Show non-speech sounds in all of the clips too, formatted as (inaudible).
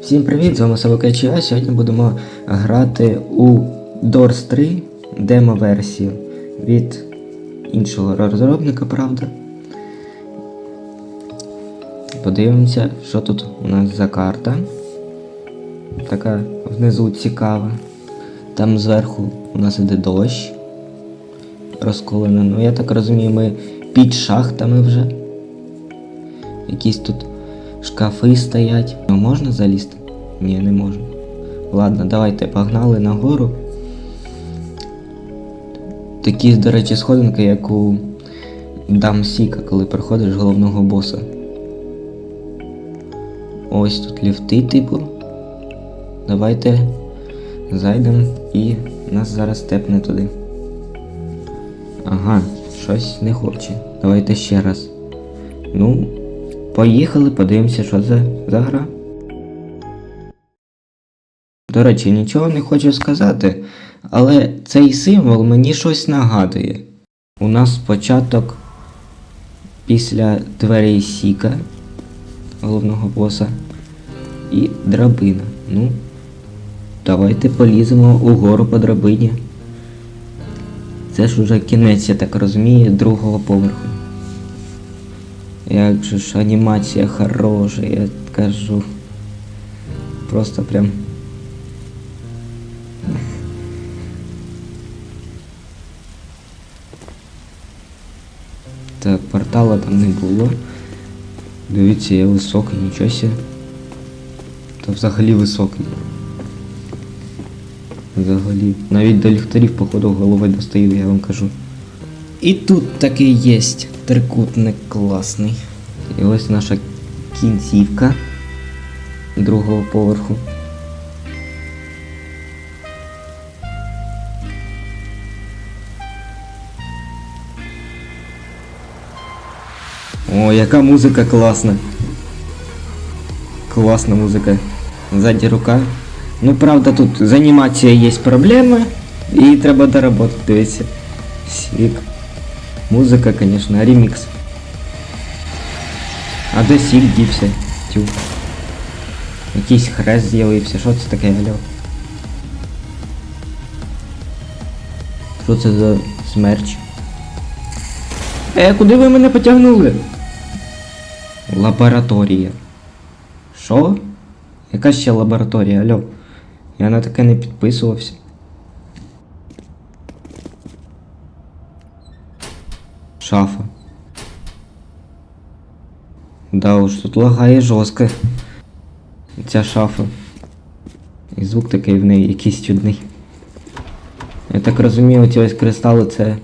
Всім привіт, з вами Савокача. Сьогодні будемо грати у Doors 3 демо-версію від іншого розробника, правда. Подивимося, що тут у нас за карта. Така внизу цікава. Там зверху у нас іде дощ. Розколено. Ну я так розумію, ми під шахтами вже. Якісь тут шкафи стоять. Ну, можна залізти? Ні, не можна. Ладно, давайте погнали нагору. Такі, до речі, сходинки, як у Дамсіка, коли проходиш головного боса. Ось тут ліфти, типу. Давайте зайдемо і нас зараз степне туди. Ага, щось не хоче. Давайте ще раз. Ну, поїхали, подивимося, що за, за гра. До речі, нічого не хочу сказати, але цей символ мені щось нагадує. У нас початок після дверей Сіка, головного боса, і драбина. Ну, давайте поліземо угору по драбині. Це ж уже кінець, я так розумію, другого поверху. Як же ж анімація хороша, я кажу. Просто прям. Так, портала там не було. Дивіться, я високий, нічого сі. Та взагалі високий. Взагалі. Навіть до ліхтарів, походу, голови достаю, я вам кажу. І тут таки є трикутник класний. І ось наша кінцівка другого поверху. О, яка музика класна. Класна музика. Ззаді рука. Ну, правда, тут з анімацією є проблеми. І треба доработати, дивіться. Сік. Музика, конечно, ремікс. А де сік дівся? Тю. Якийсь хрест з'явився. Що це таке, алло? Що це за смерч? Е, куди ви мене потягнули? Лабораторія. Що? Яка ще лабораторія, алло? Я на таке не підписувався. Шафа. Да уж, тут лагає жорстко. Ця шафа. І звук такий в неї якийсь чудний. Я так розумію, ці ось кристали це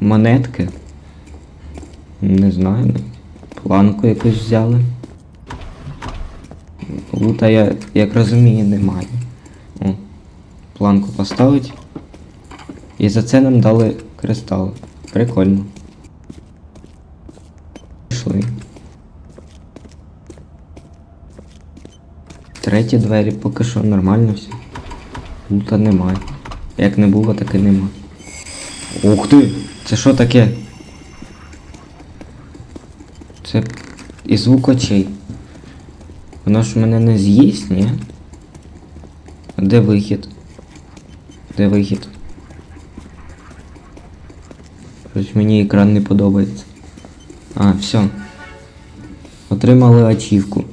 монетки. Не знаю. ну, Планку якусь взяли. Лута я, як розумію, немає. О, планку поставить. І за це нам дали кристал. Прикольно. Треті двері поки що нормально все. Лута немає. Як не було, так і нема. Ух ти! Це що таке? Це і звук очей. Воно ж мене не з'їсть, ні? Де вихід? Де вихід? Щось мені екран не подобається. А, все. Отримали ачівку.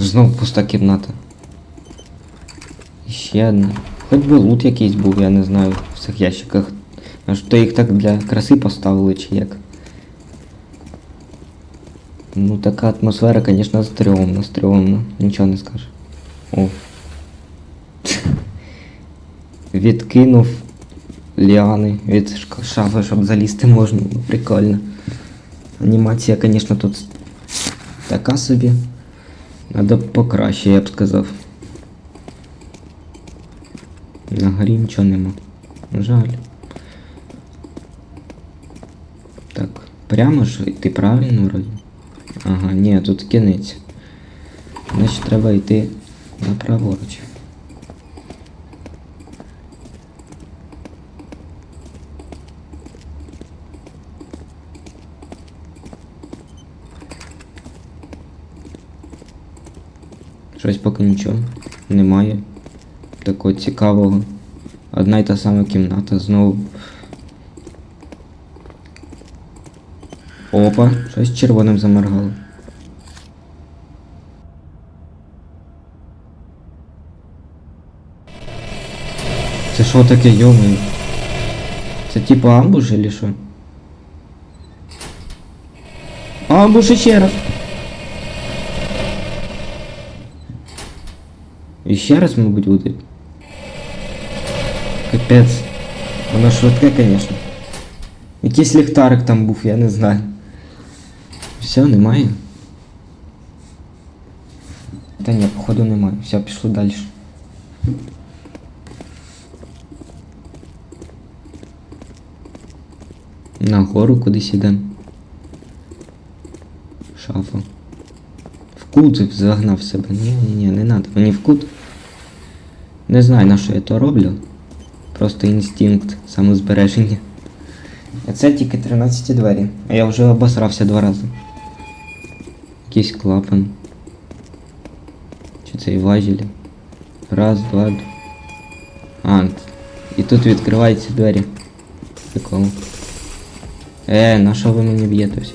Знов пуста кімната. І Ще одна. Хоч би лут якийсь був, я не знаю, в цих ящиках. А що їх так для краси поставили чи як? Ну така атмосфера, конечно, стрьомна, стрьомна. Нічого не скажеш. О. (laughs) Відкинув ліани від шка- шафи, щоб залізти можна. Ну, Прикольно. Анімація, конечно, тут така собі. Надо покраще, я б сказав. На горі нічого нема. Жаль. Так, прямо ж йти правильно вроді. Ага, ні, тут кінець. Значить треба йти направоруч. Щось поки нічого. Немає. Такого цікавого. Одна й та сама кімната знову. Опа, щось червоним заморгало. Це що таке, йомою? Це типа амбуш или що? Амбуш ще раз. І ще раз, мабуть, буде. Капець. Воно швидке, звісно. Якийсь ліхтарик там був, я не знаю. Все, немає. Та ні, походу немає. Все, пішло далі. Нагору кудись ідемо. Шафа. В кут загнав себе. Ні, ні, ні, не надо. Мені в кут. Не знаю на що я то роблю. Просто інстинкт самозбереження. А це тільки 13 двері. А я вже обосрався два рази. Якийсь клапан. Чи це і важілі? Раз, два. д- А, і тут відкриваються двері. Прикол. Е, на що ви мені б'єтесь?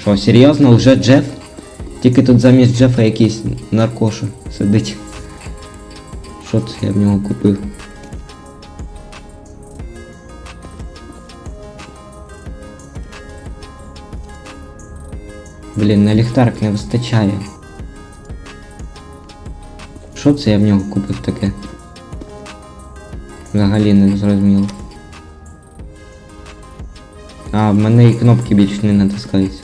Що, серйозно, вже Джеф? Тільки тут замість Джефа якийсь наркоша сидить. Що це я в нього купив? Блін, на ліхтарик не вистачає. Що це я в нього купив таке? Взагалі не зрозуміло. А, в мене і кнопки більше не натискаються.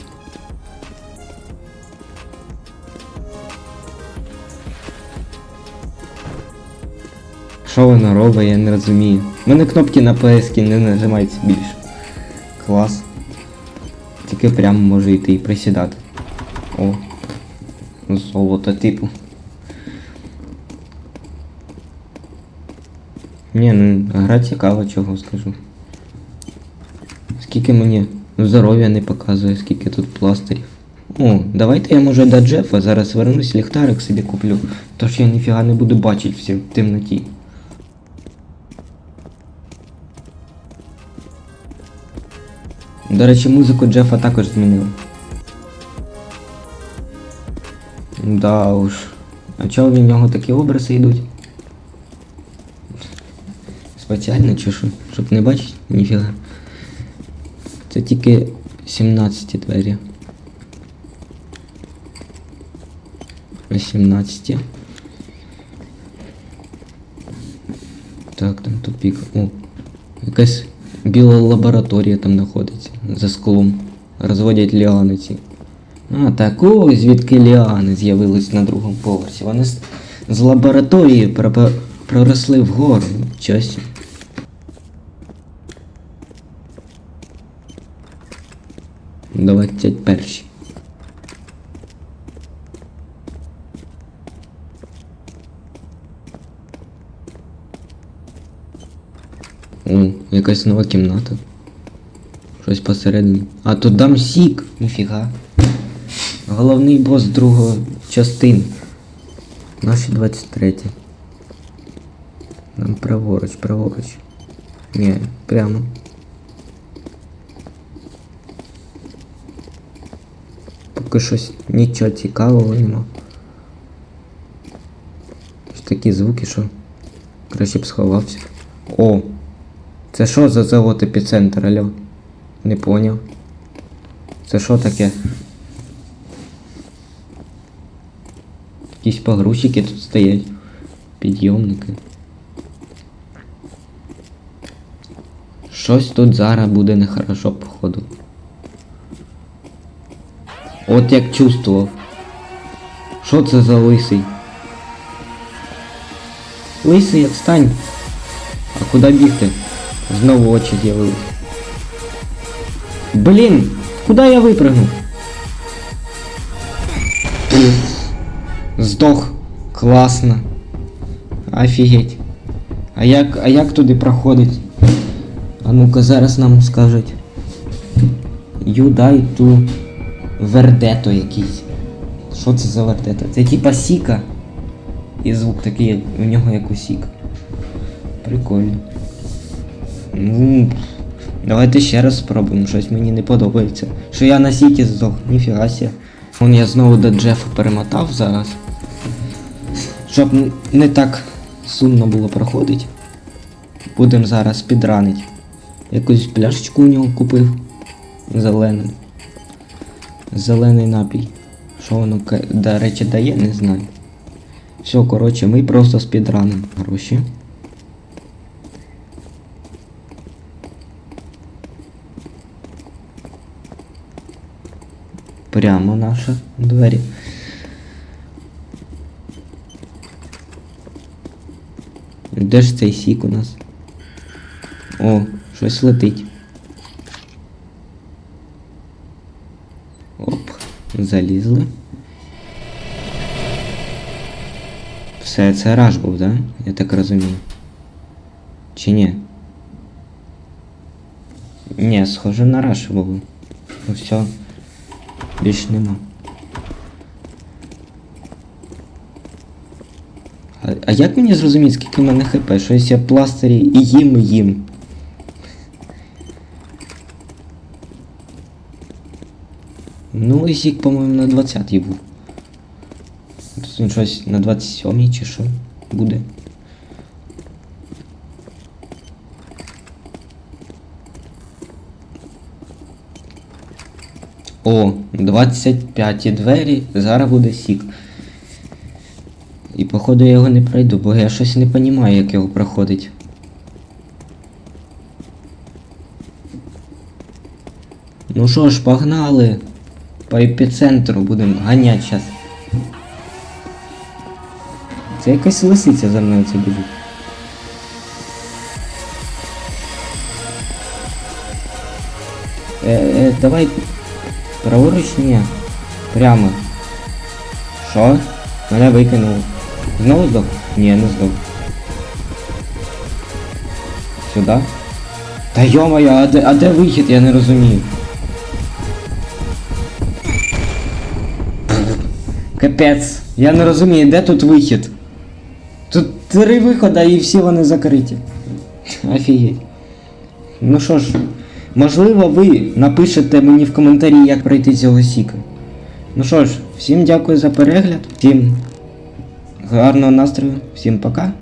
Що воно робить, я не розумію. У мене кнопки на PS не нажимаються більше. Клас. Тільки прямо може йти і присідати. О. Золото типу. Ні, ну гра цікава, чого скажу. Скільки мені здоров'я не показує, скільки тут пластирів. О, давайте я може до Джефа зараз вернусь, ліхтарик собі куплю. Тож я ніфіга не буду бачити всі в темноті. До речі, музику Джефа також змінили. Да уж. А чого в нього такі образи йдуть? Спеціально чи що? Щоб не бачити? Ніфіга. Це тільки 17 двері. 18. Так, там тупик. О, якась біла лабораторія там знаходиться за склом. Розводять ліани ці. А, так ось звідки ліани з'явились на другому поверсі. Вони з, з лабораторії проросли вгору. Часі. Двадцять перші. О, якась нова кімната. Щось посередині. А тут дам сік. Ніфіга. Головний бос другої частини. Наші 23. Нам праворуч, праворуч. Ні, прямо. Поки щось нічого цікавого нема. Ось такі звуки, що краще б сховався. О! Це що за завод епіцентр, алло? Не поняв. Це що таке? Якісь погрузчики тут стоять. Підйомники. Щось тут зараз буде нехорошо, походу. От як чувствував. Що це за лисий? Лисий, відстань. А куди бігти? Знову очі з'явились. Блін, куди я випрыгнув? Здох. Класно. Офігеть. А як, а як туди проходить? А ну-ка зараз нам скажуть. Юдай ту вердето якийсь. Що це за вердето? Це типа сіка. І звук такий у нього як у сік. Прикольно. Ну, давайте ще раз спробуємо, щось мені не подобається. Що я на сіті здох, ніфіга сі. Вон я знову до Джефа перемотав зараз. Щоб не так сумно було проходить. Будемо зараз підранить. Якусь пляшечку у нього купив. Зелену. Зелений напій. Що воно, до речі, дає, не знаю. Все, коротше, ми просто спідранимо гроші. Прямо наші двері. Де ж цей сік у нас? О, щось летить. Оп, залізли. Все, це раш був, да? Я так розумію. Чи ні? Ні, схоже на раш був. Ну все. Більш нема. А, а як мені зрозуміти, скільки в мене хп? Щось я пластирі і їм і їм. Ну, Ізік, по-моєму, на 20 був. Тут він щось на 27 чи що буде. О, 25 двері, зараз буде сік. І походу я його не пройду, бо я щось не розумію, як його проходить. Ну що ж, погнали. По епіцентру будемо ганяти зараз. Це якась лисиця за мною це біжить. Е, е, давай праворуч. Прямо. Що? Мене викинуло. Знову здох? Ні, не здох. Сюди? Та йо-моє, а де, а де вихід, я не розумію. Капець, я не розумію, де тут вихід? Тут три виходи і всі вони закриті. Офігеть. Ну що ж, можливо, ви напишете мені в коментарі, як пройти цього сіка. Ну що ж, всім дякую за перегляд, всім гарного настрою, всім пока.